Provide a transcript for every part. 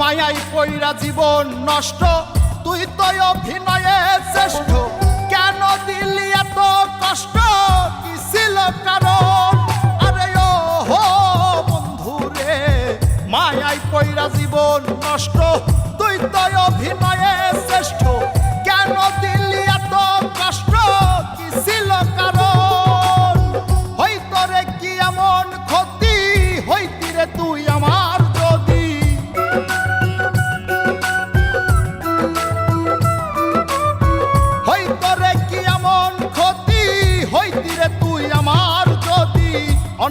মায়াই পইরা জীবন নষ্ট, তুই তো অভিনয়ে শ্রেষ্ঠ। কেন দিলি এত কষ্ট? কি ছিল কারণ? আরে ও হো মায়াই পইরা জীবন নষ্ট, তুই তো অভিনয়ে শ্রেষ্ঠ। কেন দিলি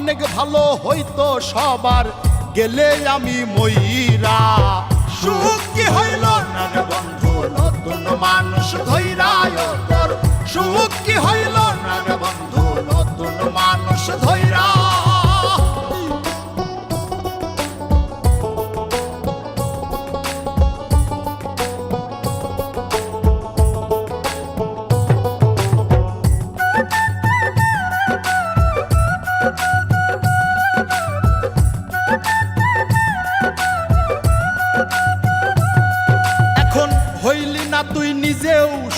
অনেক ভালো হইতো সবার। গেলে আমি ময়রা সুখ কি হইল নতুন মানুষ তোর সুখ কি হইল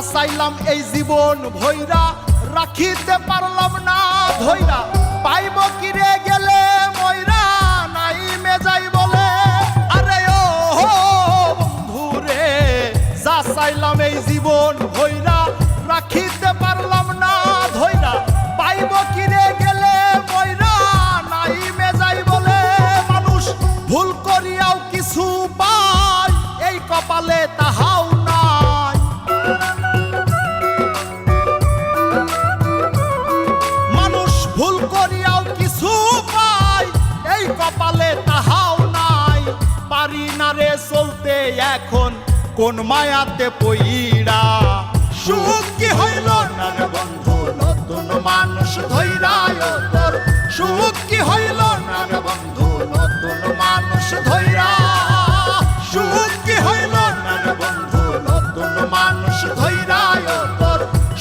যা চাইলাম এই জীবন ভৈরা, রাখিতে পারলাম না ধৈরা। পাইব কিরে গেলে ময়রা, নাই মেজাই বলে। আরে ও বন্ধু রে, যা এই জীবন ভৈরা, রাখিতে পারলাম না ধৈরা। পাইব কিরে গেলে ময়রা, নাই মেজাই বলে। মানুষ ভুল করিয়াও কিছু পায়, এই কপালে তাহাও কোন মায়াতে পইরা সুখ কি হইল না রে বন্ধু, নতুন মানুষ ধৈরায় তোর সুখ কি হইল না রে বন্ধু, নতুন মানুষ ধৈরা সুখ কি হইল না বন্ধু, নতুন মানুষ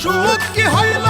সুখ কি হইল